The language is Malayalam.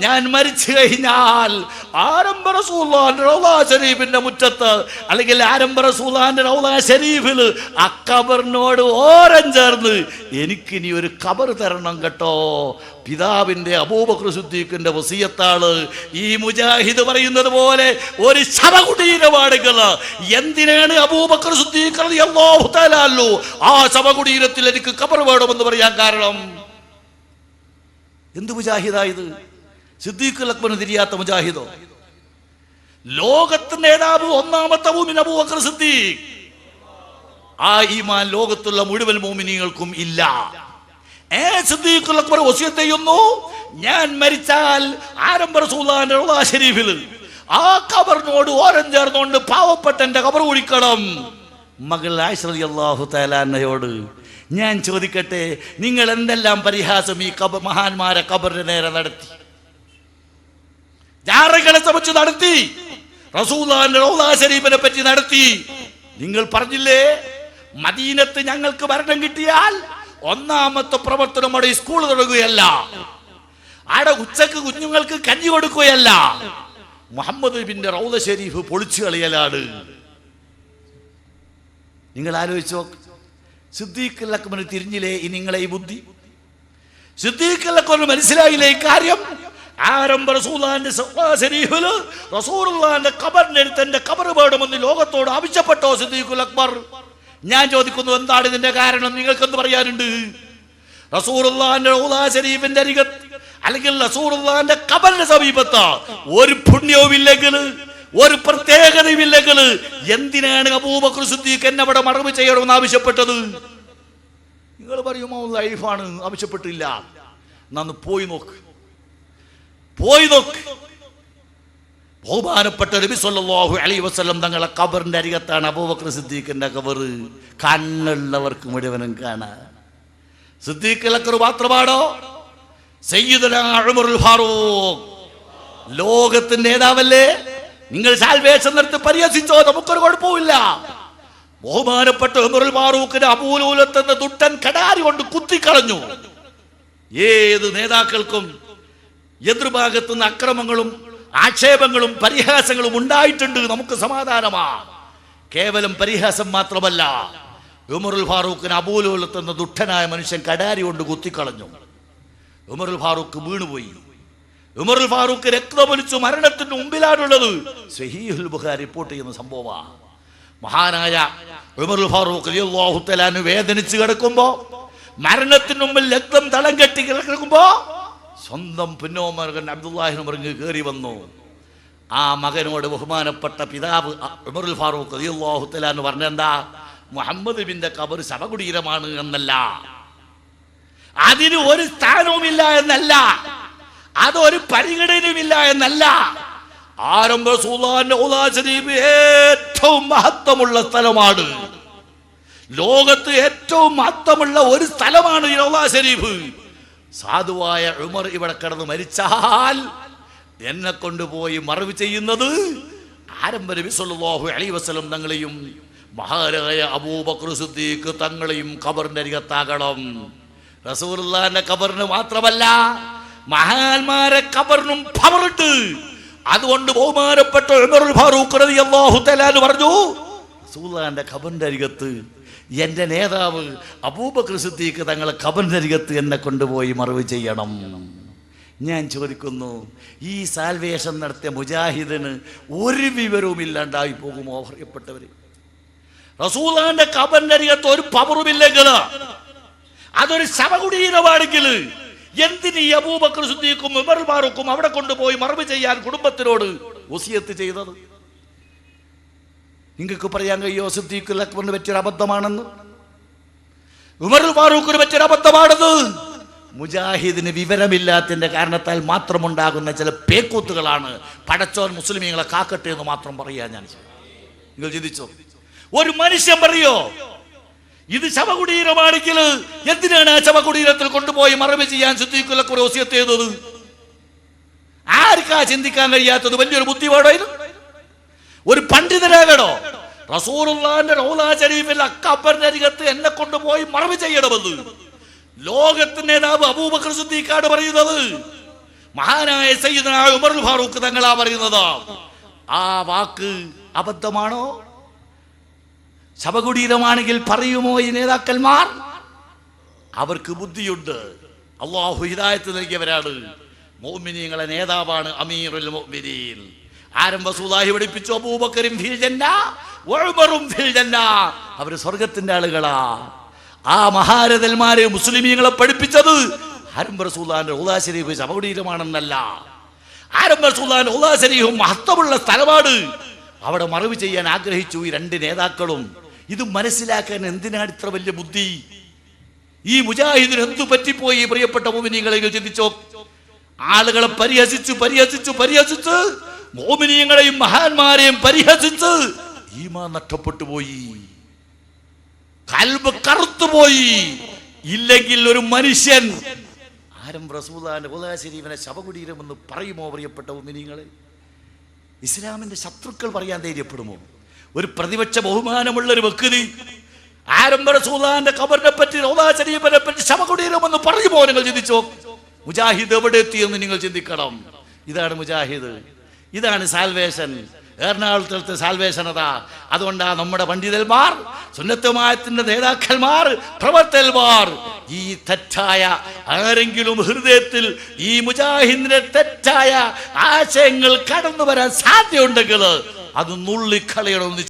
ഞാൻ മരിച്ചു കഴിഞ്ഞാൽ ആരംഭ റസൂലുള്ളാഹിന്റെ റൗലാ ഷരീഫിന്റെ മുറ്റത്ത് അല്ലെങ്കിൽ ആരംഭ റസൂലാന്റെ റൗലാ ഷരീഫിൽ ആ കബറിനോട് ഓരം ചേർന്ന് എനിക്ക് എനിക്കിനി ഒരു കബർ തരണം കേട്ടോ. പിതാവിന്റെ അബൂബക്കർ സിദ്ദീഖിന്റെ വസിയത്താണ് ഈ മുജാഹിദ് പറയുന്നത് പോലെ ഒരു ശവകുടീരമാണെങ്കിൽ എന്തിനാണ് അബൂബക്ര സിദ്ദീഖ് ആ ശവകുടീരത്തിൽ എനിക്ക് കബർ വേണമെന്ന് പറയാൻ കാരണം? എന്ത് മുജാഹിദായത്? സിദ്ദീഖ് അക്ബറിന് തിരിയാത്ത മുജാഹിദോ? ലോകത്തിന്റെ നേതാവ് ഒന്നാമത്തെ ഭൂമിൻ അബൂബക്കർ സിദ്ദീഖ്. ആ ഈമാൻ ലോകത്തുള്ള മുഴുവൻ മോമിനികൾക്കും ഇല്ല. ഏ സിദ്ദീഖുൽ അക്ബർ വസിയത്ത് ചെയ്യുന്നു? ഞാൻ മരിച്ചാൽ ആരംഭ റസൂലുള്ളാഹിന്റെ റൗള ശരീഫിൽ ആ കബറിനോട് ഓരം ചേർന്നുകൊണ്ട് പാവപ്പെട്ട എന്റെ കബർ കുഴിക്കണം മകൾ ആയിഷ റളിയല്ലാഹു തആല അന്നയോട് ഞാൻ ചോദിക്കട്ടെ നിങ്ങൾ എന്തെല്ലാം പരിഹാസം ഈ കബ മഹാന്മാരെ കബറിന് നേരെ നടത്തി? ജാറകളെ സംബന്ധിച്ച് നടത്തി. റസൂലാന്റെ റൗള ശരീഫിനെ പറ്റി നടത്തി. നിങ്ങൾ പറഞ്ഞില്ലേ മദീനത്ത് ഞങ്ങൾക്ക് ഭരണം കിട്ടിയാൽ ഒന്നാമത്തെ പ്രവർത്തനം അവിടെ സ്കൂൾ തുടങ്ങുകയല്ല. അവിടെ ഉച്ചയ്ക്ക് കുഞ്ഞുങ്ങൾക്ക് കഞ്ഞി കൊടുക്കുകയല്ല. മുഹമ്മദ് ബിന്റെ റൗദ ഷെരീഫ് പൊളിച്ചു കളിയലാണ്. നിങ്ങൾ ആലോചിച്ചോ സിദ്ദീഖ് ലക്മന് തിരിഞ്ഞില്ലേ? ഈ നിങ്ങളെ ഈ ബുദ്ധി. സിദ്ദീഖ് അക്ബറിന് മനസ്സിലായില്ലേ ഈ കാര്യം? ആരംഭ റസൂലാന്റെ റസൂലുള്ളാന്റെ ഖബറിന്റെ അടുത്ത് എന്റെ ഖബർ വേണമെന്ന് ലോകത്തോട് ആവശ്യപ്പെട്ടോ സിദ്ദീഖുൽ അക്ബർ? ഞാൻ ചോദിക്കുന്നു എന്താണ് ഇതിന്റെ കാരണം? നിങ്ങൾക്ക് എന്ത് പറയാനുണ്ട്? റസൂറുള്ളാന്റെ ശരീഫിന്റെ അരികത്ത് അല്ലെങ്കിൽ റസൂറുള്ളാന്റെ ഖബറിന്റെ സമീപത്ത്? ഒരു പുണ്യവും ഇല്ലെങ്കിൽ ഒരു പ്രത്യേകതയുമില്ലെങ്കിൽ എന്തിനാണ് അബൂബക്കർ സിദ്ദീഖ് എന്നെ അവിടെ മറവ് ചെയ്യണമെന്ന് ആവശ്യപ്പെട്ടത്? നിങ്ങൾ പറയുമോ ലൈഫാണ് ആവശ്യപ്പെട്ടില്ല. നന്ന് പോയി നോക്ക്. പോയി നോക്ക്. ബഹുമാനപ്പെട്ട നബി സല്ലല്ലാഹു അലൈഹി വസല്ലം തങ്ങളെ ഖബറിന്റെ അരികത്താണ് അബൂബക്കർ സിദ്ദീഖിന്റെ ഖബർ. കണ്ണുള്ളവർക്ക് മുഴുവനും കാണാൻ സിദ്ദീഖ് ലക്കർ മാത്രമാണോ? സയ്യിദുൽ ഫാറൂഖ്. ലോകത്തിന്റെ നേതാവല്ലേ? നിങ്ങൾ സാൽവേഷൻ നിർത്തി പരിഹസിച്ചോ? നമുക്കൊരു കുഴപ്പമില്ല ബഹുമാനപ്പെട്ട ഉമറുൽ ഫാറൂഖിന്റെ അപൂലൂലത്തെന്ന ദുട്ടൻ കടാരി കൊണ്ട് കുത്തിക്കളഞ്ഞു. ഏത് നേതാക്കൾക്കും എതിർഭാഗത്തു നിന്ന് അക്രമങ്ങളും ആക്ഷേപങ്ങളും പരിഹാസങ്ങളും ഉണ്ടായിട്ടുണ്ട്. നമുക്ക് സമാധാനമാ. കേവലം പരിഹാസം മാത്രമല്ല ഉമറുൽ ഫാറൂഖിന് അബൂലുലത്ത് എന്ന ദുഷ്ടനായ മനുഷ്യൻ കടാരി കൊണ്ട് കുത്തിക്കളഞ്ഞു. ഉമറുൽ ഫാറൂഖ് വീണുപോയി. ഉമറുൽ ഫാറൂഖ് രക്തമൊലിച്ചു മരണത്തിന് മുമ്പിലാണുള്ളത്. ബുഖാരി റിപ്പോർട്ട് ചെയ്യുന്ന സംഭവമാണ് മഹാനായ ഉമറുൽ ഫാറൂഖ് വേദനിച്ച് കിടക്കുമ്പോ മരണത്തിന് മുമ്പിൽ രക്തം തളം കെട്ടി കിടക്കുമ്പോ സ്വന്തം പുന്നോമകൻ അബ്ദുല്ലാഹിന് പറഞ്ഞ് കയറി വന്നു. ആ മകനോട് ബഹുമാനപ്പെട്ട പിതാവ് ഉമർ ഉമറുൽ ഫാറൂഖ് റളിയല്ലാഹു തആല എന്ന് പറഞ്ഞെന്താ മുഹമ്മദ് ബിന്റെ കബർ ശവകുടീരമാണ് എന്നല്ല. അതിന് ഒരു സ്ഥാനവുമില്ല എന്നല്ല. അതൊരു പരിഗണനയുമില്ല എന്നല്ല. ആരംഭ ശരീഫ് ഏറ്റവും മഹത്വമുള്ള സ്ഥലമാണ്. ലോകത്ത് ഏറ്റവും മഹത്വമുള്ള ഒരു സ്ഥലമാണ് ഈ റൗള ശരീഫ് സാധുവായ ഉമർ ഇവിടെ കിടന്ന് മരിച്ചാൽ എന്നെ കൊണ്ടുപോയി മറവ് ചെയ്യുന്നത് ആരംഭ നബി സല്ലല്ലാഹു അലൈഹി വസല്ലം തങ്ങളെയും മഹാരായ അബൂബക്കർ സിദ്ദീഖ് തങ്ങളെയും ഖബറിന്റെ അരികത്താകണം. റസൂലുള്ളാഹിന്റെ ഖബറിന് മാത്രമല്ല മഹാന്മാരെ കബറിനും പവറിട്ട് അതുകൊണ്ട് ബഹുമാനപ്പെട്ട ഫാറൂഖ് റളിയല്ലാഹു പറഞ്ഞു റസൂലുള്ളാഹിന്റെ ഖബറിന്റെ അരികത്ത് എന്റെ നേതാവ് അബൂബക്കർ സിദ്ദീഖ് തങ്ങളെ ഖബറിന്റെ അരികത്ത് എന്നെ കൊണ്ടുപോയി മറവ് ചെയ്യണം. ഞാൻ ചോദിക്കുന്നു ഈ സാൽവേഷൻ നടത്തിയ മുജാഹിദിന് ഒരു വിവരവും ഇല്ലാണ്ടായി പോകുമോ പറയപ്പെട്ടവര് റസൂലാന്റെ ഖബറിന്റെ അരികത്ത് ഒരു പവറുമില്ലെങ്കിൽ അതൊരു ശവകുടീരമാണെങ്കിൽ എന്തിന് ഈ അബൂബക്കർ സിദ്ദീഖും ഉമർ ഫാറൂഖും അവിടെ കൊണ്ടുപോയി മറവ് ചെയ്യാൻ കുടുംബത്തിനോട് ഒസിയത്ത് ചെയ്തത്? നിങ്ങൾക്ക് പറയാൻ കഴിയോ? സിദ്ദീഖ് അക്ബറിന് പറ്റിയൊരു അബദ്ധമാണെന്ന്? ഉമർ ഫാറൂഖിന് പറ്റിയൊരു അബദ്ധമാണെന്ന്? മുജാഹിദിന് വിവരമില്ലാത്തതിന്റെ കാരണത്താൽ മാത്രമുണ്ടാകുന്ന ചില പേക്കൂത്തുകളാണ് പടച്ചോൻ മുസ്ലിമീങ്ങളെ കാക്കട്ടെ എന്ന് മാത്രം പറയാൻ ഞാൻ. നിങ്ങൾ ചിന്തിച്ചോ? ഒരു മനുഷ്യൻ പറയോ ഇത് ശവകുടീരമാണെങ്കിൽ എന്തിനാണ് ആ ശവകുടീരത്തിൽ കൊണ്ടുപോയി മറവ് ചെയ്യാൻ ശുദ്ധിക്കുള്ള ചെയ്തത് ആർക്കാ ചിന്തിക്കാൻ കഴിയാത്തത്? വലിയൊരു ബുദ്ധിപാടായിരുന്നു ഒരു പണ്ഡിതനാകണോ റസൂറുള്ളാന്റെ റൗലാ ഷരീഫിൽ അക്കബറിന്റെ അരികത്ത് എന്നെ കൊണ്ടുപോയി മറവ് ചെയ്യണമെന്ന്. ലോകത്തിന്റെ നേതാവ് അബൂബക്കർ സിദ്ദീഖാണ് പറയുന്നത്. മഹാനായ സയ്യിദനായ ഉമർ ഫാറൂഖ് തങ്ങളാ പറയുന്നത്. ആ വാക്ക് അബദ്ധമാണോ? ശവകുടീരമാണെങ്കിൽ പറയുമോ ഈ നേതാക്കന്മാർ? അവർക്ക് ബുദ്ധിയുണ്ട്. അള്ളാഹു ഹിദായത്ത് നൽകിയവരാണ്. മോമിനിയങ്ങളെ നേതാവാണ് അമീറുൽ മോമിനീൻ ആരംഭ സൂലാഹി പഠിപ്പിച്ചു അബൂബക്കരും ഫിൽ ജന്ന ഉമറും ഫിൽ ജന്ന. അവർ സ്വർഗത്തിന്റെ ആളുകളാ. ആ മഹാരഥന്മാരെ മുസ്ലിമീങ്ങളെ പഠിപ്പിച്ചത് ആരംഭ റസൂലാന്റെ ഉദാ ശരീഫ് ശവകുടീരമാണെന്നല്ല. ആരംഭ റസൂലാന്റെ ഉദാ ശരീഫും മഹത്വമുള്ള സ്ഥലമാണ്. അവിടെ മറവ് ചെയ്യാൻ ആഗ്രഹിച്ചു ഈ രണ്ട് നേതാക്കളും. ഇത് മനസ്സിലാക്കാൻ എന്തിനാണ് ഇത്ര വലിയ ബുദ്ധി? ഈ മുജാഹിദിന് എന്തു പറ്റിപ്പോയി? പ്രിയപ്പെട്ട മോമിനിയങ്ങളെ ചിന്തിച്ചോ. ആളുകളെ പരിഹസിച്ചു പരിഹസിച്ചു പരിഹസിച്ച്. മോമിനിയങ്ങളെയും മഹാന്മാരെയും പരിഹസിച്ച്. ഈമാ നഷ്ടപ്പെട്ടു പോയി. കൽബ് കറുത്തുപോയി ഇല്ലെങ്കിൽ ഒരു മനുഷ്യൻ. ആരും റസൂദാന്റെ ശരീവനെ ശവകുടീരമെന്ന് പറയുമോ പ്രിയപ്പെട്ട മോമിനിയങ്ങളെ? ഇസ്ലാമിന്റെ ശത്രുക്കൾ പറയാൻ ധൈര്യപ്പെടുമോ? ഒരു പ്രതിപക്ഷ ബഹുമാനമുള്ള ഒരു വ്യക്തി. ആരംഭ റസൂലാന്റെ കബറിനെ പറ്റി റൗദാ പറ്റി ശവകുടീരമെന്ന് പറഞ്ഞു പോകാൻ നിങ്ങൾ ചിന്തിച്ചോ? മുജാഹിദ് എവിടെ എത്തിയെന്ന് നിങ്ങൾ ചിന്തിക്കണം. ഇതാണ് മുജാഹിദ്. ഇതാണ് സാൽവേഷൻ എറണാകുളത്തെ സാൽവേഷൻ അതാ. അതുകൊണ്ടാ നമ്മുടെ പണ്ഡിതന്മാർ സുന്നത്തമായത്തിന്റെ നേതാക്കന്മാർ പ്രവർത്തകന്മാർ ഈ തെറ്റായ ആരെങ്കിലും ഹൃദയത്തിൽ ഈ മുജാഹിദിന്റെ തെറ്റായ ആശയങ്ങൾ കടന്നു വരാൻ സാധ്യതയുണ്ടെങ്കിൽ അത് നുള്ളിക്കളയണമെന്ന്